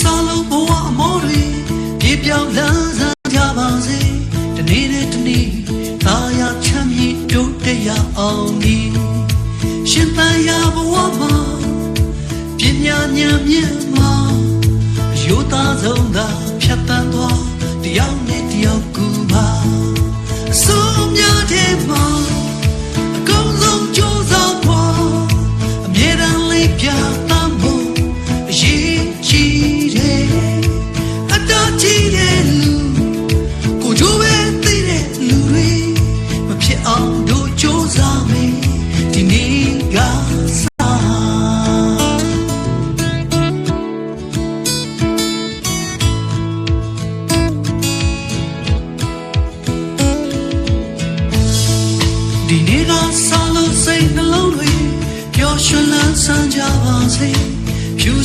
စာလုံးဘဝအမောတွေပြေပြောင်းလန်းဆန်းကြပါစေတနေ့နဲ့တနေ့သာယာချမ်းမြေ့တိုးတက်ရအောင်ဒီရှင်သန်ရာဘဝမှာပညာဉာဏ်မြင့်မှာရိုးသားဆုံးသာဖြတ်တန်းသွားတယောက်နဲ့တယောက်ကူပါအစိုးများတဲ့မှာအကုန်လုံးကြိုးစားဖို့အမြဲတမ်းလေးပြ ဒီနေ့ကဆောင်းလို့စိတ်နှလုံးတွေပျော်ရွှင်လန်းဆန်းကြပါစေ